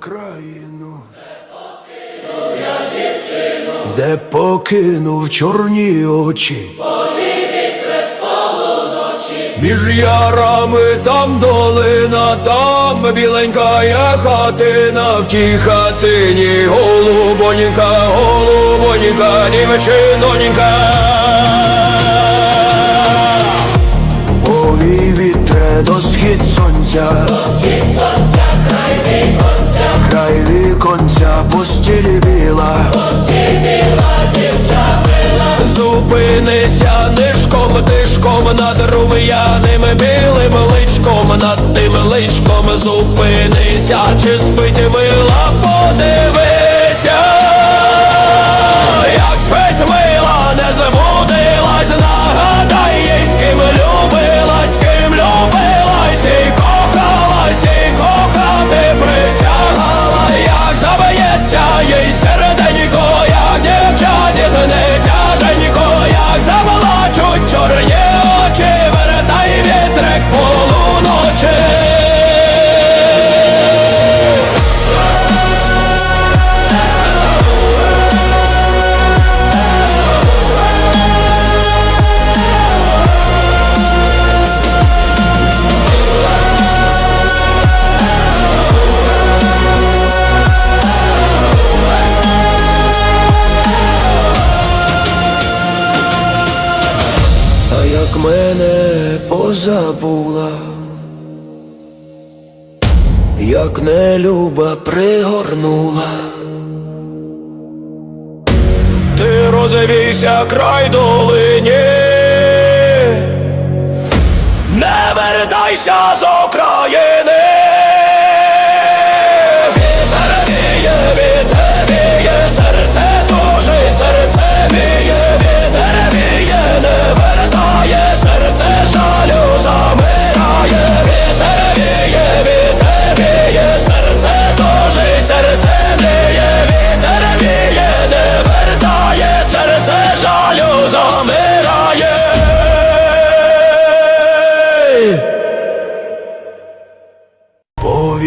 країну. Де покинув чорні очі. Між ярами там долина, там біленька є хатина, в тій хатині голубонька, голубонька, дівчинонька. Повій вітре до схід сонця, край віконця, постілі біла, Зупинися нишком, тишком над рум'яним білим личком, над тим личком зупинися, чи спить мила, подивися, як мене позабула, як нелюба пригорнула, ти розвійся край долині,